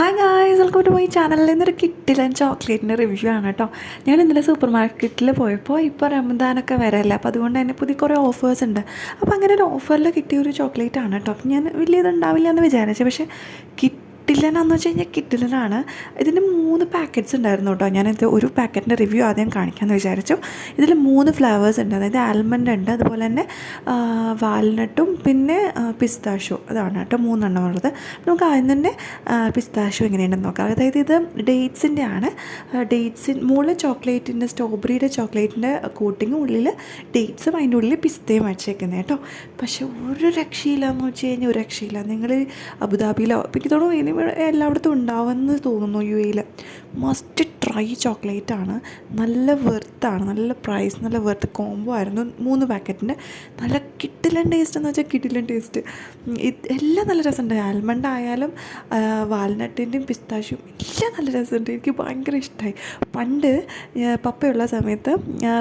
Hi guys welcome to my ചാനലിൽ നിന്നൊരു കിട്ടിലൻ ചോക്ലേറ്റിന്റെ review ആണ് കേട്ടോ. ഞാൻ ഇന്നലെ സൂപ്പർ മാർക്കറ്റിൽ പോയപ്പോൾ ഇപ്പോൾ റംദാനൊക്കെ വരല്ലേ അപ്പോൾ അതുകൊണ്ട് തന്നെ പുതിയ കുറേ ഓഫേഴ്സ് ഉണ്ട്. അപ്പോൾ അങ്ങനെ ഒരു ഓഫറിൽ കിട്ടിയ ഒരു ചോക്ലേറ്റ് ആണ് കേട്ടോ. ഞാൻ വലിയ ഇതുണ്ടാവില്ല എന്ന് വിചാരിച്ചു പക്ഷേ കിട്ടില്ലനാന്ന് വെച്ച് കഴിഞ്ഞാൽ കിട്ടില്ലനാണ് ഇതിന് മൂന്ന് പാക്കറ്റ്സ് ഉണ്ടായിരുന്നു കേട്ടോ ഞാനിത് ഒരു പാക്കറ്റിന്റെ റിവ്യൂ ആദ്യം കാണിക്കാമെന്ന് വിചാരിച്ചു. ഇതിൽ മൂന്ന് ഫ്ലേവേഴ്സ് ഉണ്ട്. അതായത് ആൽമണ്ട് ഉണ്ട് അതുപോലെ തന്നെ വാൽനട്ടും പിന്നെ പിസ്താഷോ അതാണ് കേട്ടോ മൂന്നെണ്ണം ഉള്ളത്. നമുക്ക് ആദ്യം തന്നെ പിസ്താഷോ എങ്ങനെയുണ്ടെന്ന് നോക്കാം. അതായത് ഇത് ഡേറ്റ്സിന്റെ ആണ്. ഡേറ്റ്സിൻ മുകളിൽ ചോക്ലേറ്റിന്റെ സ്ട്രോബെറിയുടെ ചോക്ലേറ്റിന്റെ കോട്ടിങ്ങും ഉള്ളിൽ ഡേറ്റ്സും അതിന്റെ ഉള്ളിൽ പിസ്തയും അടിച്ചേക്കുന്നത് കേട്ടോ പക്ഷേ ഒരു രക്ഷയില്ല എന്ന് വെച്ച് കഴിഞ്ഞാൽ ഒരു രക്ഷയില്ല. നിങ്ങൾ അബുദാബിയിലോ പിന്നെ തോന്നുന്നു ഇനി ഇവിടെ എല്ലായിടത്തും ഉണ്ടാവുമെന്ന് തോന്നുന്നു യു എയിൽ മസ്റ്റ് ട്രൈ ചോക്ലേറ്റ് ആണ്. നല്ല വെർത്താണ് നല്ല പ്രൈസ് നല്ല വെർത്ത് കോംബോ ആയിരുന്നു. മൂന്ന് പാക്കറ്റിന്റെ നല്ല കിട്ടിലൻ ടേസ്റ്റ് എന്ന് വെച്ചാൽ കിട്ടിലൻ ടേസ്റ്റ് എല്ലാം നല്ല രസമുണ്ട്. ആൽമണ്ട് ആയാലും വാൽനട്ടിന്റെയും പിസ്താഷ്യം എല്ലാം നല്ല രസമുണ്ട്. എനിക്ക് ഭയങ്കര ഇഷ്ടമായി പണ്ട് പപ്പയുള്ള സമയത്ത്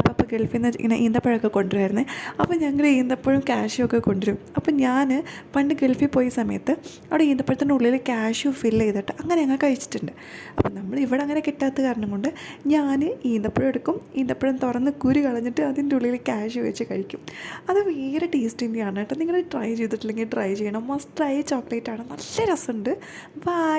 പപ്പ ഗൾഫിൽ നിന്ന് ഇങ്ങനെ ഈന്തപ്പഴമൊക്കെ കൊണ്ടുവരുമായിരുന്നേ. അപ്പോൾ ഞങ്ങൾ ഈന്തപ്പഴം കാഷ്യൂ ഒക്കെ കൊണ്ടുവരും. അപ്പോൾ ഞാൻ പണ്ട് ഗൾഫിൽ പോയ സമയത്ത് അവിടെ ഈന്തപ്പഴത്തിന്റെ ഉള്ളിൽ കാഷ്യൂ ഫില്ല് ചെയ്തിട്ട് അങ്ങനെ ഞങ്ങൾ കഴിച്ചിട്ടുണ്ട്. അപ്പം നമ്മൾ ഇവിടെ അങ്ങനെ കിട്ടാത്ത കാരണം കൊണ്ട് ഞാൻ ഈന്തപ്പഴം എടുക്കും. ഈന്തപ്പഴം തുറന്ന് കുരു കളഞ്ഞിട്ട് അതിന്റെ ഉള്ളിൽ കാഷ്യൂ വെച്ച് കഴിക്കും. അത് വേറെ ടേസ്റ്റ് തന്നെയാണ് കേട്ടോ. നിങ്ങൾ ട്രൈ ചെയ്തിട്ടില്ലെങ്കിൽ ട്രൈ ചെയ്യണം. മസ്റ്റ് ട്രൈ ചോക്ലേറ്റ് ആണ്. നല്ല രസമുണ്ട്. ബൈ